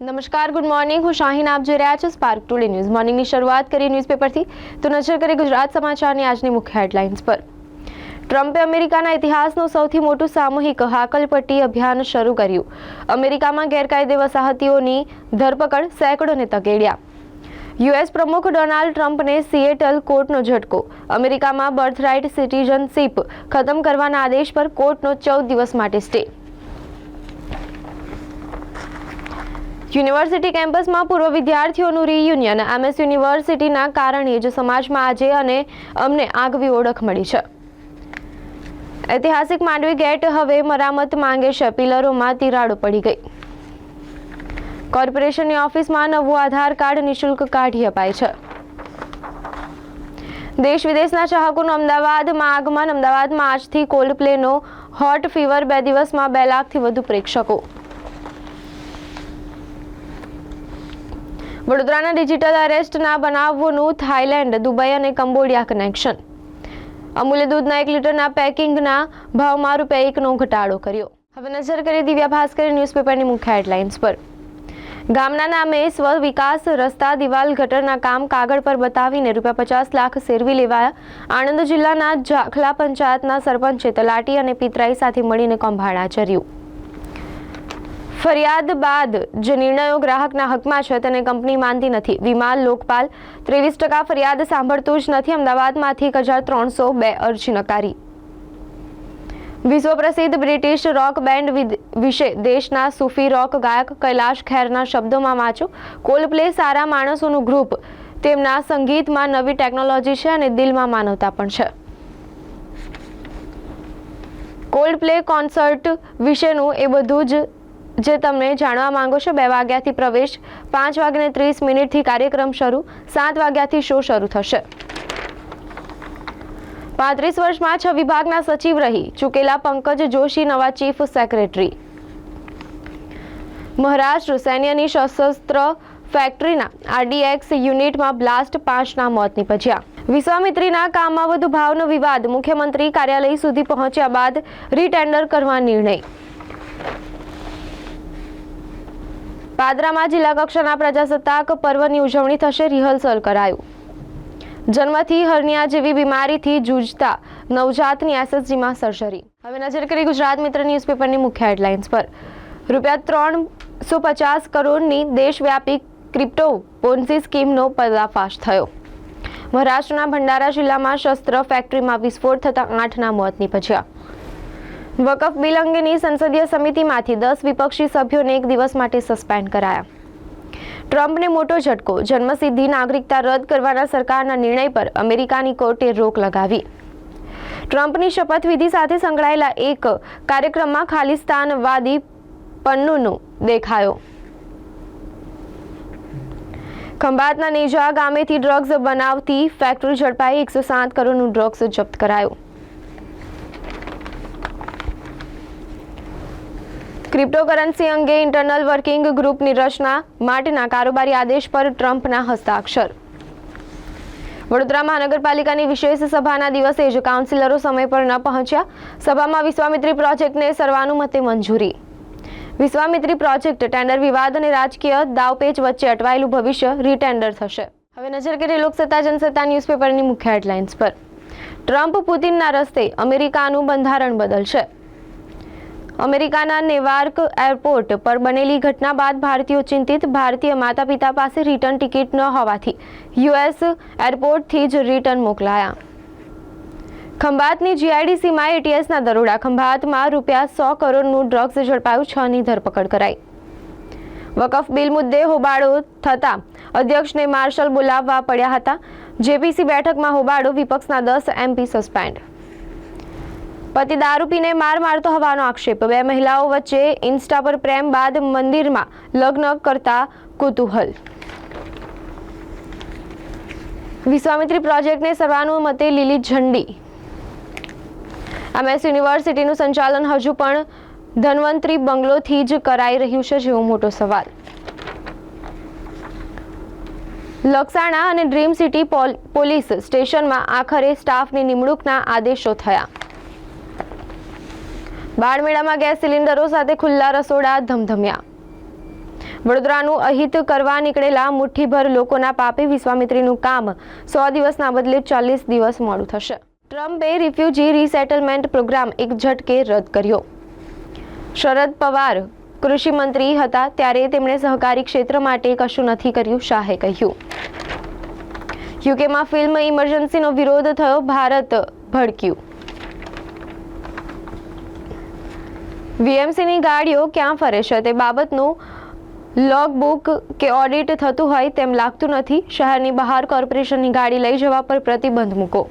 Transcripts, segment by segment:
નમસ્કાર, good morning. હું શાહીન આપ જોઈ રહ્યા છો સ્પાર્ક ટુડે ન્યૂઝ. મોર્નિંગની શરૂઆત કરી ન્યૂઝપેપરથી તો નજર કરી ગુજરાત સમાચારની આજની મુખ્ય હેડલાઇન્સ પર. ટ્રમ્પે અમેરિકાના ઇતિહાસનું સૌથી મોટું સામૂહિક હાકલપટ્ટી અભિયાન શરૂ કર્યું. અમેરિકામાં ગેરકાયદે વસાહતીઓની ધરપકડ સેંકડોને તકેડ્યા યુએસ પ્રમુખ ડોનાલ્ડ ટ્રમ્પને સિએટલ કોર્ટનો ઝટકો. અમેરિકામાં બર્થરાઇટ સિટીઝનશીપ ખતમ કરવાના આદેશ પર કોર્ટનો ચૌદ દિવસ માટે સ્ટે. યુનિવર્સિટી કેમ્પસમાં પૂર્વ વિદ્યાર્થીઓનું રિયુનિયન એમએસ યુનિવર્સિટીના કારણે જ સમાજમાં આજે અને અમને આગવી ઓળખ મળી છે. ઐતિહાસિક માંડવી ગેટ હવે મરામત માંગે છે. પિલરોમાં તિરાડો પડી ગઈ. કોર્પોરેશનની ઓફિસમાં નવું આધાર કાર્ડ નિઃશુલ્ક કાઢી અપાય છે. દેશ વિદેશના ચાહકોનું અમદાવાદમાં આગમન અમદાવાદમાં આજથી કોલ્ડ પ્લેનો હોટ ફીવર બે દિવસમાં બે લાખથી વધુ પ્રેક્ષકો. વડોદરાના ડિજિટલ અરેસ્ટના બનાવોનું થાઇલેન્ડ, દુબઈ અને કંબોડિયા કનેક્શન અમૂલ્ય દૂધના એક લીટરના પેકિંગના ભાવમાં રૂપિયા એકનો ઘટાડો કર્યો. હવે નજર કરી દિવ્યા ભાસ્કર ન્યૂઝપેપરની મુખ્ય હેડલાઇન્સ પર. ગામના નામે સ્વ વિકાસ રસ્તા દિવાલ ગટરના કામ કાગળ પર બતાવીને રૂપિયા પચાસ લાખ સેરવી લેવાયા. આણંદ જિલ્લાના જાખલા પંચાયતના સરપંચે તલાટી અને પિતરાઈ સાથે મળીને કૌભાંડ આચર્યું. ફરિયાદ બાદ જે નિર્ણયો ગ્રાહકના હકમાં છે તેને કંપની માનતી નથી. વીમા લોકપાલ ત્રેવીસ ટકા ફરિયાદ સાંભળતું જ નથી. અમદાવાદમાંથી એક હજાર ત્રણસો બે અરજી નકારી. વિશ્વ પ્રસિદ્ધ બ્રિટિશ રોક બેન્ડ વિશે દેશના સૂફી રોક ગાયક કૈલાશ ખેરના શબ્દોમાં વાંચો કોલ્ડપ્લે સારા માણસોનું ગ્રુપ. તેમના સંગીતમાં નવી ટેકનોલોજી છે અને દિલમાં માનવતા પણ છે. કોલ્ડ પ્લે કોન્સર્ટ વિશેનું એ બધું જ જે તમને જાણવા માંગો છો, બે વાગ્યાથી પ્રવેશ, પાંચ વાગ્યાને ત્રીસ મિનિટથી કાર્યક્રમ શરૂ, સાત વાગ્યાથી શો શરૂ થશે. પાંત્રીસ વર્ષમાં છ વિભાગના સચિવ રહી, ચૂકેલા પંકજ જોશી, નવા ચીફ સેક્રેટરી. મહારાષ્ટ્ર સૈન્યની સશસ્ત્ર ફેક્ટરીના આરડીએક્સ યુનિટમાં બ્લાસ્ટ પાંચના મોત નીપજ્યા. વિશ્વામિત્રીના કામમાં વધુ ભાવનો વિવાદ, મુખ્યમંત્રી કાર્યાલય સુધી પહોંચ્યા બાદ રીટેન્ડર કરવા નિર્ણય. પાદરામાં જિલ્લા કક્ષાના પ્રજાસત્તાક પર્વની ઉજવણી થશે, રિહર્સલ કરાયું. જન્મથી હર્નિયા જેવી બીમારીથી જૂજતા નવજાતની એસએસજીમાં સર્જરી. હવે નજર કરી ગુજરાત મિત્ર ન્યૂઝપેપરની મુખ્ય હેડલાઇન્સ પર. રૂપિયા ત્રણસો પચાસ કરોડની દેશવ્યાપી ક્રિપ્ટો પોન્સી સ્કીમનો પર્દાફાશ થયો. મહારાષ્ટ્રના ભંડારા જિલ્લામાં શસ્ત્ર ફેક્ટરીમાં વિસ્ફોટ થતાં આઠના મોત નીપજ્યા. વકફ બિલ અંગેની સંસદીય સમિતિમાંથી દસ વિપક્ષી સભ્યોને એક દિવસ માટે સસ્પેન્ડ કરાયા. ટ્રમ્પને મોટો ઝટકો, જન્મસિદ્ધિ, નાગરિકતા રદ કરવાના સરકારના નિર્ણય પર અમેરિકાની કોર્ટે રોક લગાવી. ટ્રમ્પની શપથવિધિ સાથે સંકળાયેલા એક કાર્યક્રમમાં ખાલિસ્તાનવાદી પન્નુનો દેખાયો. ખંભાતના નેજા ગામેથી ડ્રગ્સ બનાવતી ફેક્ટરી ઝડપાઈ એકસો સાત કરોડનું ડ્રગ્સ જપ્ત કરાયું. ક્રિપ્ટોકરન્સી અંગે ઇન્ટરનલ વર્કિંગ ગ્રુપની રચના માટેના કારોબારી આદેશ પર ટ્રમ્પના હસ્તાક્ષર. વડોદરા મહાનગરપાલિકાની વિશેષ સભાના દિવસે જ કાઉન્સિલરો સમય પર ન પહોંચ્યા. સભામાં વિશ્વામિત્રી પ્રોજેક્ટને સર્વાનુમતે મંજૂરી. વિશ્વામિત્રી પ્રોજેક્ટ ટેન્ડર વિવાદ અને રાજકીય દાવપેચ વચ્ચે અટવાયેલું ભવિષ્ય રીટેન્ડર થશે. હવે નજર કરીએ લોકસત્તા, જનસત્તા ન્યૂઝપેપરની મુખ્ય હેડલાઇન્સ પર. ટ્રમ્પ પુતિનના રસ્તે અમેરિકાનું બંધારણ બદલશે. અમેરિકાના નેવાર્ક એરપોર્ટ પર બનેલી ઘટના બાદ ભારતીયો ચિંતિત. ભારતીય માતા પિતા પાસે રિટર્ન ટિકિટ ન હોવાથી યુએસ એરપોર્ટથી જ રિટર્ન મોકલાયા. ખંભાતની જીઆઈડીસીમાં એટીએસના દરોડા. ખંભાતમાં રૂપિયા સો કરોડનું ડ્રગ્સ ઝડપાયું, છની ધરપકડ કરાઈ. વકફ બિલ મુદ્દે હોબાળો થતા અધ્યક્ષને માર્શલ બોલાવવા પડ્યા હતા. જેપીસી બેઠકમાં હોબાળો, વિપક્ષના દસ, એમપી સસ્પેન્ડ. પતિ દારૂ પીને માર મારતો હોવાનો આક્ષેપ. બે મહિલાઓ વચ્ચે ઇન્સ્ટા પર પ્રેમ બાદ મંદિરમાં લગ્ન કરતા કુતૂહલ. વિશ્વામિત્રી પ્રોજેક્ટને સર્વાનુમતે લીલી ઝંડી. એમએસ યુનિવર્સિટીનું સંચાલન હજુ પણ ધન્વંતરી બંગલોથી જ કરાઈ રહ્યું છે જેવો મોટો સવાલ. લક્ષાણા અને ડ્રીમ સિટી પોલ- પોલીસ સ્ટેશનમાં આખરે સ્ટાફની નિમણૂકના આદેશો થયા. બાળમેળામાં ગેસ સિલિન્ડરો સાથે ખુલ્લા રસોડા ધમધમ્યા. વડોદરાનું અહિત કરવા નીકળેલા મુઠ્ઠીભર લોકોના પાપી વિશ્વામિત્રીનું કામ સો દિવસના બદલે ચાલીસ દિવસ મોડું થશે. ટ્રમ્પે રિફ્યુજી રીસેટલમેન્ટ પ્રોગ્રામ એક ઝટકે રદ કર્યો. શરદ પવાર કૃષિ મંત્રી હતા ત્યારે તેમણે સહકારી ક્ષેત્ર માટે કશું નથી કર્યું, શાહે કહ્યું. યુકેમાં ફિલ્મ ઇમરજન્સીનો વિરોધ થયો, ભારત ભડક્યું. વીએમસીની ગાડીઓ ક્યાં ફરે છે? તે બાબતનું લોગ બુક કે ઓડિટ થતું હોય તેમ લાગતું નથી. શહેરની બહાર કોર્પોરેશનની ગાડી લઈ જવા પર પ્રતિબંધ મૂકો.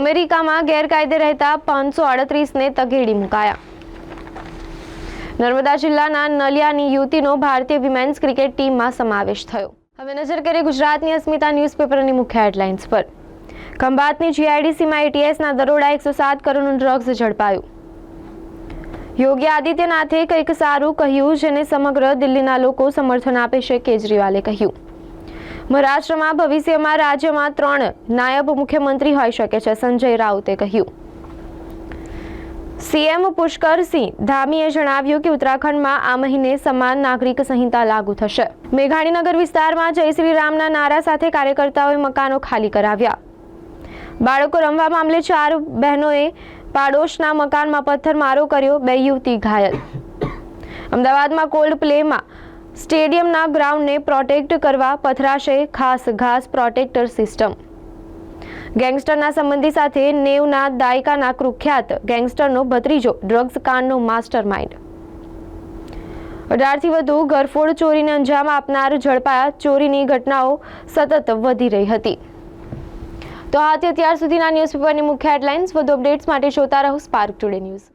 અમેરિકામાં ગેરકાયદે રહેતા પાંચસો અડત્રીસને તગેડી મુકાયા. નર્મદા જિલ્લાના નલિયાની યુવતીનો ભારતીય વિમેન્સ ક્રિકેટ ટીમમાં સમાવેશ થયો. હવે નજર કરીએ ગુજરાતની અસ્મિતા ન્યૂઝપેપરની મુખ્ય હેડલાઇન્સ પર. ખંભાતની જીઆઈડીસીમાં એટીએસના દરોડા એકસો સાત કરોડનું ડ્રગ્સ ઝડપાયું. યોગી આદિત્યનાથે કંઈક સારું કહ્યું જેને સમગ્ર દિલ્હીના લોકો સમર્થન આપે છે, કેજરીવાલે કહ્યું. મહારાષ્ટ્રમાં ભવિષ્યમાં રાજ્યમાં ત્રણ નાયબ મુખ્યમંત્રી હોઈ શકે છે, સંજય રાઉતે કહ્યું. સીએમ પુષ્કરસિંહ ધામીએ જણાવ્યું કે ઉત્તરાખંડમાં આ મહિને સમાન નાગરિક સંહિતા લાગુ થશે. મેઘાણીનગર વિસ્તારમાં જય શ્રી રામના નારા સાથે કાર્યકર્તાઓએ મકાનો ખાલી કરાવ્યા. બાળકો રમવા મામલે ચાર બહેનોએ પાડોશના મકાનમાં પથ્થરમારો કર્યો, બે યુવતી ઘાયલ. અમદાવાદમાં કોલ્ડ પ્લેમાં સ્ટેડિયમના ગ્રાઉન્ડને પ્રોટેક્ટ કરવા પથરાશે ખાસ ઘાસ પ્રોટેક્ટર સિસ્ટમ. ગેંગસ્ટરના સંબંધી સાથે નેવના દાયકાના કુખ્યાત ગેંગસ્ટરનો ભત્રીજો, ડ્રગ્સ કાંડનો માસ્ટર માઇન્ડ અઢારથી વધુ ઘરફોડ ચોરીને અંજામ આપનાર ઝડપાયા ચોરીની ઘટનાઓ સતત વધી રહી હતી. તો આ અત્યાર સુધીના ન્યૂઝપેપરની મુખ્ય હેડલાઇન્સ. વધુ અપડેટ્સ માટે જોતા રહો સ્પાર્ક ટુડે ન્યૂઝ